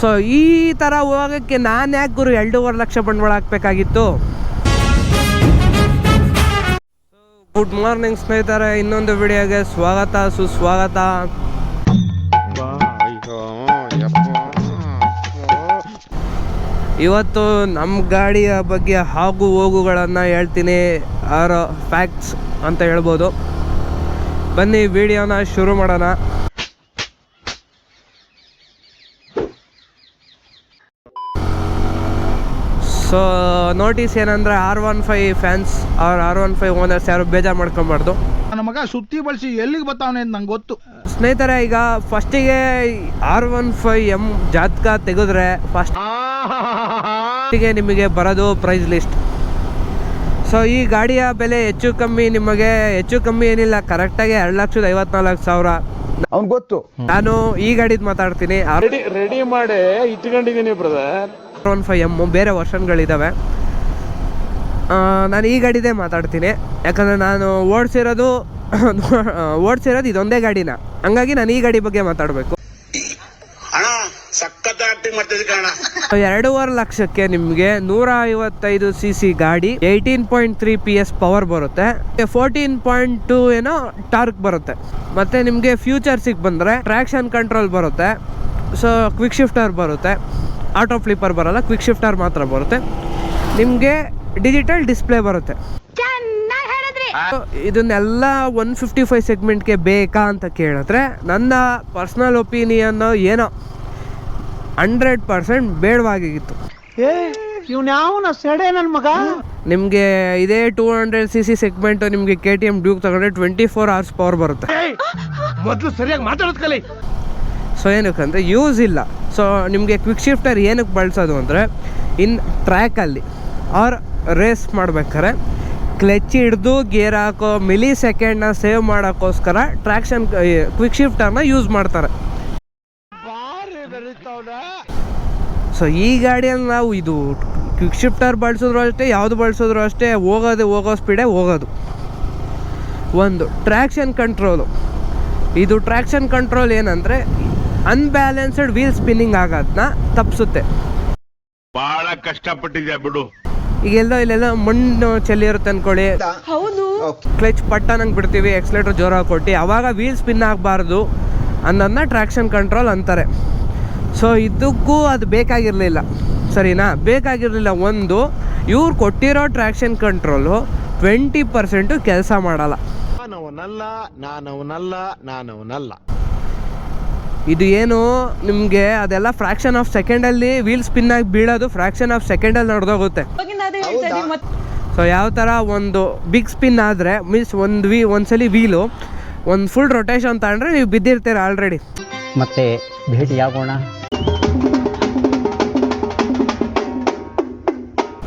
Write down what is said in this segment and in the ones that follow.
So ಈ ಥರ ಹೋಗೋಕ್ಕೆ ನಾನು ಯಾಕೆ ಗುರು ಎರಡೂವರೆ ಲಕ್ಷ ಬಂಡವಾಳ ಹಾಕಬೇಕಾಗಿತ್ತು? ಗುಡ್ ಮಾರ್ನಿಂಗ್ ಸ್ನೇಹಿತರೆ, ಇನ್ನೊಂದು ವಿಡಿಯೋಗೆ ಸ್ವಾಗತ, ಸುಸ್ವಾಗತ. ಇವತ್ತು ನಮ್ಮ ಗಾಡಿಯ ಬಗ್ಗೆ ಹಾಗು ಹೋಗುಗಳನ್ನು ಹೇಳ್ತೀನಿ. ಆರ್ ಫ್ಯಾಕ್ಟ್ಸ್ ಅಂತ ಹೇಳ್ಬೋದು. ಬನ್ನಿ, ವಿಡಿಯೋನ ಶುರು ಮಾಡೋಣ. ಸೊ ನೋಟಿಸ್ ಏನಂದರೆ ಆರ್ ಒನ್ ಫೈವ್ ಫ್ಯಾನ್ಸ್ ಅವ್ರ ಆರ್ ಒನ್ ಫೈವ್ ಓನರ್ಸ್ ಯಾರು ಬೇಜಾರು ಮಾಡ್ಕೊಬಾರ್ದು ನನ್ನ ಮಗ ಸುತ್ತಿ ಬಳಸಿ ಎಲ್ಲಿಗೆ ಬರ್ತಾವನೆ ಅಂತ ನಂಗೆ ಗೊತ್ತು. ಸ್ನೇಹಿತರೆ ಈಗ ಫಸ್ಟಿಗೆ ಆರ್ ಒನ್ ಫೈವ್ ಎಂ ಜಾತಕ ತೆಗೆದ್ರೆ ಫಸ್ಟಿಗೆ ನಿಮಗೆ ಬರೋದು ಪ್ರೈಸ್ ಲಿಸ್ಟ್ ಸೊ ಈ ಗಾಡಿಯ ಬೆಲೆ ಹೆಚ್ಚು ಕಮ್ಮಿ ನಿಮಗೆ ಹೆಚ್ಚು ಕಮ್ಮಿ ಏನಿಲ್ಲ ಕರೆಕ್ಟಾಗಿ ಎರಡು ಲಕ್ಷದ ಐವತ್ನಾಲ್ಕು ಸಾವಿರ. ಅವ್ನ್ ಗೊತ್ತು. ನಾನು ಈ ಗಾಡಿದ್ ಮಾತಾಡ್ತೀನಿ. ರೆಡಿ ರೆಡಿ ಮಾಡಿ ಇಟ್ಕೊಂಡಿದ್ದೀನಿ ಬ್ರದರ್ ಒನ್ ಫೈವ್ ಎಂ ಬೇರೆ ವರ್ಷನ್ಗಳಿದ್ದಾವೆ ನಾನು ಈ ಗಾಡಿದೇ ಮಾತಾಡ್ತೀನಿ. ಯಾಕಂದ್ರೆ ನಾನು ಓಡಿಸಿರೋದು ಓಡಿಸಿರೋದು ಇದೊಂದೇ ಗಾಡಿನ. ಹಂಗಾಗಿ ನಾನು ಈ ಗಾಡಿ ಬಗ್ಗೆ ಮಾತಾಡಬೇಕು. ಎರಡೂವರೆ ಲಕ್ಷಕ್ಕೆ ನಿಮಗೆ ನೂರ ಐವತ್ತೈದು ಸಿ ಸಿ ಗಾಡಿ eighteen point three P S power ಬರುತ್ತೆ. ಫೋರ್ಟೀನ್ ಪಾಯಿಂಟ್ ಟು ಏನೋ ಟಾರ್ಕ್ ಬರುತ್ತೆ. ಮತ್ತೆ ನಿಮಗೆ ಫ್ಯೂಚರ್ಸಿಗೆ ಬಂದರೆ ಟ್ರ್ಯಾಕ್ಷನ್ ಕಂಟ್ರೋಲ್ ಬರುತ್ತೆ. ಸೊ ಕ್ವಿಕ್ ಶಿಫ್ಟರ್ ಬರುತ್ತೆ. ಆಟೋ ಫ್ಲಿಪ್ಪರ್ ಬರಲ್ಲ ಕ್ವಿಕ್ ಶಿಫ್ಟರ್ ಮಾತ್ರ ಬರುತ್ತೆ. ನಿಮಗೆ ಡಿಜಿಟಲ್ ಡಿಸ್ಪ್ಲೇ ಬರುತ್ತೆ. ಇದನ್ನೆಲ್ಲ ಒನ್ ಫಿಫ್ಟಿ ಫೈವ್ ಸೆಗ್ಮೆಂಟ್ಗೆ ಬೇಕಾ ಅಂತ ಕೇಳಿದ್ರೆ ನನ್ನ ಪರ್ಸ್ನಲ್ ಒಪಿನಿಯನ್ ಏನೋ ಹಂಡ್ರೆಡ್ ಪರ್ಸೆಂಟ್ ಬೇಡವಾಗಿತ್ತು. ಯಾವ ಯಾವನ ಸೆಡೆ ನನ್ ಮಗ? ನಿಮಗೆ ಇದೇ two hundred C C segment ನಿಮಗೆ ಕೆ ಟಿ ಎಂ ಡ್ಯೂಕ್ ತಗೊಂಡ್ರೆ ಟ್ವೆಂಟಿ ಫೋರ್ ಅವರ್ಸ್ ಪವರ್ ಬರುತ್ತೆ. ಮೊದಲು ಸರಿಯಾಗಿ ಮಾತಾಡೋದ್ಕಲಿ ಸೊ ಏನಕ್ಕಂದರೆ ಯೂಸ್ ಇಲ್ಲ. ಸೊ ನಿಮಗೆ ಕ್ವಿಕ್ ಶಿಫ್ಟರ್ ಏನಕ್ಕೆ ಬಳಸೋದು ಅಂದರೆ ಇನ್ ಟ್ರ್ಯಾಕಲ್ಲಿ ಆರ್ ರೇಸ್ ಮಾಡ್ಬೇಕಾರೆ ಕ್ಲಚ್ ಹಿಡ್ದು ಗೇರ್ ಹಾಕೋ ಮಿಲಿ ಸೆಕೆಂಡ್ನ ಸೇವ್ ಮಾಡೋಕ್ಕೋಸ್ಕರ ಟ್ರ್ಯಾಕ್ಷನ್ ಕ್ವಿಕ್ ಶಿಫ್ಟರ್ನ ಯೂಸ್ ಮಾಡ್ತಾರೆ. ಸೊ ಈ ಗಾಡಿಯಲ್ಲಿ ನಾವು ಇದು ಕ್ವಿಕ್ ಶಿಫ್ಟರ್ ಬಳಸಿದ್ರು ಅಷ್ಟೇ ಯಾವುದು ಬಳಸಿದ್ರು ಅಷ್ಟೇ ಹೋಗೋದು ಹೋಗೋ ಸ್ಪೀಡೇ ಹೋಗೋದು. ಒಂದು ಟ್ರ್ಯಾಕ್ಷನ್ ಕಂಟ್ರೋಲು ಇದು ಟ್ರ್ಯಾಕ್ಷನ್ ಕಂಟ್ರೋಲ್ ಏನಂದರೆ ಅನ್ಬ್ಯಾಲೆನ್ಸ್ಡ್ ವೀಲ್ ಸ್ಪಿನ್ನಿಂಗ್ ಆಗೋದನ್ನ ತಪ್ಪಿಸುತ್ತೆ ಬಹಳ ಕಷ್ಟಪಟ್ಟಿದ್ಯಾ ಬಿಡು. ಈಗೆಲ್ಲೋ ಇಲ್ಲೆಲ್ಲ ಮಣ್ಣು ಚೆಲ್ಲಿರುತ್ತೆ ಅನ್ಕೊಳ್ಳಿ. ಕ್ಲಚ್ ಪಟ್ಟನಂಗೆ ಬಿಡ್ತೀವಿ ಎಕ್ಸ್ಲೇಟರ್ ಜೋರಾಗಿ ಕೊಟ್ಟು ಅವಾಗ ವೀಲ್ ಸ್ಪಿನ್ ಆಗಬಾರ್ದು ಅನ್ನೋದನ್ನ ಟ್ರ್ಯಾಕ್ಷನ್ ಕಂಟ್ರೋಲ್ ಅಂತಾರೆ. ಸೊ ಇದಕ್ಕೂ ಅದು ಬೇಕಾಗಿರಲಿಲ್ಲ. ಸರಿನಾ? ಬೇಕಾಗಿರಲಿಲ್ಲ ಒಂದು ಇವ್ರು ಕೊಟ್ಟಿರೋ ಟ್ರ್ಯಾಕ್ಷನ್ ಕಂಟ್ರೋಲು ಟ್ವೆಂಟಿ ಪರ್ಸೆಂಟು ಕೆಲಸ ಮಾಡಲ್ಲ. ನಾನವನಲ್ಲ ನಾನವನಲ್ಲ ನಾನವನಲ್ಲ. ಇದು ಏನು? ನಿಮಗೆ ಅದೆಲ್ಲ ಫ್ರಾಕ್ಷನ್ ಆಫ್ ಸೆಕೆಂಡಲ್ಲಿ ವೀಲ್ ಸ್ಪಿನ್ ಆಗಿ ಬೀಳೋದು ಫ್ರಾಕ್ಷನ್ ಆಫ್ ಸೆಕೆಂಡಲ್ಲಿ ನಡೆದೋಗುತ್ತೆ. ಸೊ ಯಾವ ಥರ ಒಂದು ಬಿಗ್ ಸ್ಪಿನ್ ಆದರೆ ಮೀನ್ಸ್ ಒಂದು ವಿ ಒಂದ್ಸಲಿ ವೀಲು ಒಂದು ಫುಲ್ ರೊಟೇಷನ್ ತಗೊಂಡ್ರೆ ನೀವು ಬಿದ್ದಿರ್ತೀರ ಆಲ್ರೆಡಿ ಮತ್ತೆ ಭೇಟಿಯಾಗೋಣ.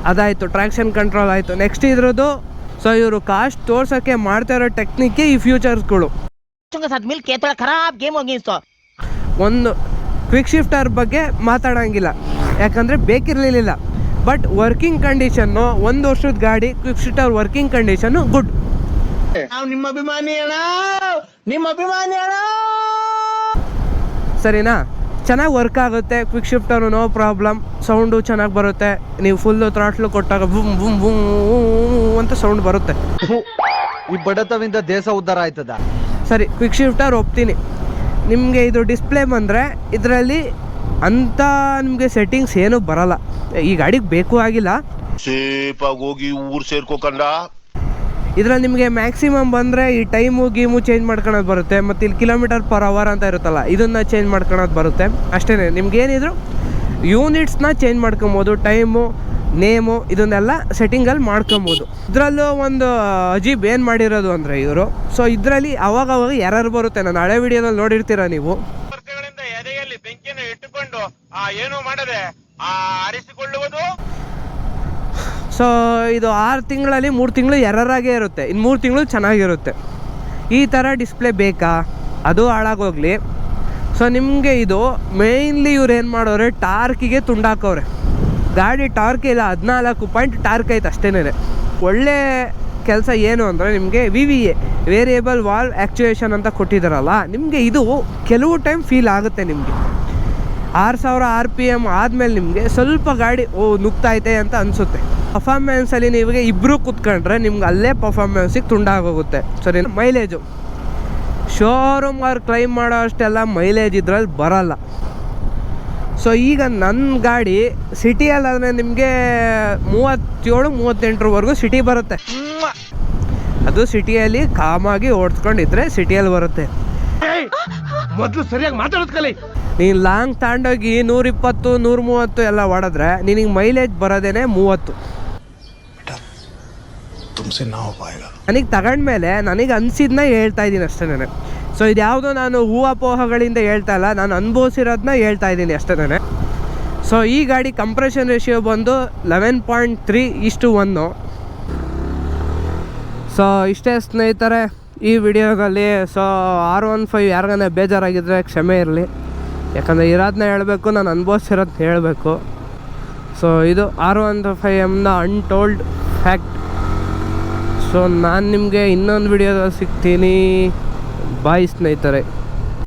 ಅದಾಯಿತು ಟ್ರ್ಯಾಕ್ಷನ್ ಕಂಟ್ರೋಲ್ ಆಯಿತು. ನೆಕ್ಸ್ಟ್ ಇದ್ರದ್ದು ಸೊ ಇವರು ಕಾಸ್ಟ್ ತೋರ್ಸೋಕ್ಕೆ ಮಾಡ್ತಾ ಇರೋ ಟೆಕ್ನಿಕ್ ಈ ಫ್ಯೂಚರ್ಸ್ಗಳು ಒಂದು ಕ್ವಿಕ್ ಶಿಫ್ಟರ್ ಬಗ್ಗೆ ಮಾತಾಡೋಂಗಿಲ್ಲ. ಯಾಕಂದರೆ ಬೇಕಿರಲಿಲ್ಲ. ಬಟ್ ವರ್ಕಿಂಗ್ ಕಂಡೀಷನ್ನು ಒಂದು ವರ್ಷದ ಗಾಡಿ quick shifter working condition good ನಿಮ್ಮ ಅಭಿಮಾನಿ ಅಣ್ಣ ನಿಮ್ಮ ಅಭಿಮಾನಿ ಅಣ್ಣ ಸರಿನಾ? ಚೆನ್ನಾಗಿ ವರ್ಕ್ ಆಗುತ್ತೆ quick shifter no problem sound ಚೆನ್ನಾಗಿ ಬರುತ್ತೆ. ನೀವು ಫುಲ್ಲು ತ್ರಾಟ್ಲು ಕೊಟ್ಟಾಗ ಬುಮ್ ಬುಮ್ ಬುಮ್ ಅಂತ ಸೌಂಡ್ ಬರುತ್ತೆ. ಈ ಬಡತವಿಂದ ದೇಶ ಉದ್ಧಾರ ಆಯ್ತದ? ಸರಿ ಕ್ವಿಕ್ ಶಿಫ್ಟರ್ ಒಪ್ತೀನಿ. ನಿಮಗೆ ಇದು ಡಿಸ್ಪ್ಲೇ ಬಂದರೆ ಇದರಲ್ಲಿ ಅಂಥ ನಿಮಗೆ ಸೆಟ್ಟಿಂಗ್ಸ್ ಏನೂ ಬರಲ್ಲ. ಈ ಗಾಡಿಗೆ ಬೇಕು ಆಗಿಲ್ಲ. ಸೇಫಾಗಿ ಹೋಗಿ ಊರು ಸೇರ್ಕೋಕಂಡ ಇದರಲ್ಲಿ ನಿಮಗೆ ಮ್ಯಾಕ್ಸಿಮಮ್ ಬಂದರೆ ಈ ಟೈಮು ಗೀಮು ಚೇಂಜ್ ಮಾಡ್ಕೊಳೋದು ಬರುತ್ತೆ. ಮತ್ತು ಇಲ್ಲಿ ಕಿಲೋಮೀಟರ್ ಪರ್ ಅವರ್ ಅಂತ ಇರುತ್ತಲ್ಲ, ಇದನ್ನು ಚೇಂಜ್ ಮಾಡ್ಕೊಳೋದು ಬರುತ್ತೆ. ಅಷ್ಟೇ ನಿಮ್ಗೆ ಏನಿದ್ರು ಯೂನಿಟ್ಸ್ನ ಚೇಂಜ್ ಮಾಡ್ಕೊಬೋದು ಟೈಮು ನೇಮು ಇದನ್ನೆಲ್ಲ ಸೆಟ್ಟಿಂಗಲ್ಲಿ ಮಾಡ್ಕೊಬೋದು. ಇದರಲ್ಲೂ ಒಂದು ಅಜೀಬ್ ಏನು ಮಾಡಿರೋದು ಅಂದರೆ ಇವರು ಸೊ ಇದರಲ್ಲಿ ಅವಾಗ ಅವಾಗ ಎರರ್ ಬರುತ್ತೆ ನಾನು ಹಳೆ ವಿಡಿಯೋದಲ್ಲಿ ನೋಡಿರ್ತೀರ ನೀವು? ಎದೆಯಲ್ಲಿ ಬೆಂಕಿಯನ್ನು ಇಟ್ಟುಕೊಂಡು ಏನು ಮಾಡದೆ, ಆ, ಆರಿಸಿಕೊಳ್ಳುವುದು? ಸೊ, ಇದು ಆರು ತಿಂಗಳಲ್ಲಿ ಮೂರು ತಿಂಗಳು ಎರರಾಗೇ ಇರುತ್ತೆ. ಇನ್ನು ಮೂರು ತಿಂಗಳು ಚೆನ್ನಾಗಿರುತ್ತೆ. ಈ ಥರ ಡಿಸ್ಪ್ಲೇ ಬೇಕಾ? ಅದು ಹಾಳಾಗೋಗ್ಲಿ. ಸೊ, ನಿಮಗೆ ಇದು ಮೇಯ್ನ್ಲಿ ಇವ್ರು ಏನು ಮಾಡೋರೆ ಟಾರ್ಕಿಗೆ ತುಂಡಾಕೋರೆ ಗಾಡಿ ಟಾರ್ಕ್ ಇಲ್ಲ, ಹದಿನಾಲ್ಕು ಪಾಯಿಂಟ್ ಟಾರ್ಕ್ ಐತೆ ಅಷ್ಟೇನೇ. ಒಳ್ಳೆ ಕೆಲಸ ಏನು ಅಂದರೆ ನಿಮಗೆ V V A variable valve actuation ಅಂತ ಕೊಟ್ಟಿದ್ದಾರಲ್ಲ ನಿಮಗೆ ಇದು ಕೆಲವು ಟೈಮ್ ಫೀಲ್ ಆಗುತ್ತೆ ನಿಮಗೆ. ಆರು ಸಾವಿರ ಆರ್ ಪಿ ಎಂ ಆದಮೇಲೆ ನಿಮಗೆ ಸ್ವಲ್ಪ ಗಾಡಿ ಓ ನುಗ್ತಾಯಿದೆ ಅಂತ ಅನಿಸುತ್ತೆ. ಪರ್ಫಾರ್ಮೆನ್ಸಲ್ಲಿ ನೀವು ಇಬ್ಬರು ಕೂತ್ಕೊಂಡ್ರೆ ನಿಮ್ಗೆ ಅಲ್ಲೇ ಪರ್ಫಾರ್ಮೆನ್ಸಿಗೆ ತುಂಡಾಗೋಗುತ್ತೆ. ಸರಿ ಮೈಲೇಜು ಶೋರೂಮ್ ಅವ್ರು ಕ್ಲೈಮ್ ಮಾಡೋ ಅಷ್ಟೆಲ್ಲ ಮೈಲೇಜ್ ಇದ್ರಲ್ಲಿ ಬರಲ್ಲ. ಸೊ ಈಗ ನನ್ನ ಗಾಡಿ ಸಿಟಿಯಲ್ಲಾದರೆ ನಿಮಗೆ ಮೂವತ್ತೇಳು ಮೂವತ್ತೆಂಟರವರೆಗೂ ಸಿಟಿ ಬರುತ್ತೆ. ಅದು ಸಿಟಿಯಲ್ಲಿ ಕಾಮಾಗಿ ಓಡಿಸ್ಕೊಂಡಿದ್ರೆ ಸಿಟಿಯಲ್ಲಿ ಬರುತ್ತೆ. ಮೊದಲು ಸರಿಯಾಗಿ ಮಾತಾಡೋದ್ ಕಲಿ. ನೀನು ಲಾಂಗ್ ತಗೊಂಡೋಗಿ ನೂರಿಪ್ಪತ್ತು ನೂರ ಮೂವತ್ತು ಎಲ್ಲ ಓಡಿದ್ರೆ ನಿನಗೆ ಮೈಲೇಜ್ ಬರೋದೇನೆ ಮೂವತ್ತು. ತುಂಬಿಸಿ ನಾವು ಹೋಗ ನನಗೆ ತಗೊಂಡ್ಮೇಲೆ ನನಗೆ ಅನಿಸಿದ್ನ ಹೇಳ್ತಾ ಇದ್ದೀನಿ ಅಷ್ಟೇ ನಾನು. ಸೊ ಇದು ನಾನು ಊಹಾಪೋಹಗಳಿಂದ ಹೇಳ್ತಾ ಇಲ್ಲ, ನಾನು ಅನುಭವಿಸಿರೋದನ್ನ ಹೇಳ್ತಾ ಇದ್ದೀನಿ ಅಷ್ಟೇ ನಾನು. ಸೊ ಈ ಗಾಡಿ ಕಂಪ್ರೆಷನ್ ರೇಷಿಯೋ ಬಂದು ಲೆವೆನ್ ಪಾಯಿಂಟ್ ತ್ರೀ ಇಷ್ಟು ಒನ್ನು ಸೊ ಇಷ್ಟೇ ಸ್ನೇಹಿತರೆ, ಈ ವಿಡಿಯೋದಲ್ಲಿ ಸೊ ಆರ್ ಒನ್ ಫೈವ್ ಯಾರಿಗಾನ ಬೇಜಾರಾಗಿದ್ದರೆ ಕ್ಷಮೆ ಇರಲಿ. ಯಾಕಂದರೆ ಇರೋದನ್ನ ಹೇಳಬೇಕು, ನಾನು ಅನುಭವಿಸಿರೋದನ್ನ ಹೇಳಬೇಕು. ಸೊ ಇದು ಆರ್ ಒನ್ ಫೈವ್ ಎಮ್ನ ಅನ್ಟೋಲ್ಡ್ ಫ್ಯಾಕ್ಟ್ ಸೊ ನಾನು ನಿಮಗೆ ಇನ್ನೊಂದು ವಿಡಿಯೋದಲ್ಲಿ ಸಿಗ್ತೀನಿ. ಬಾಯ್ ಸ್ನೇಹಿತರೆ.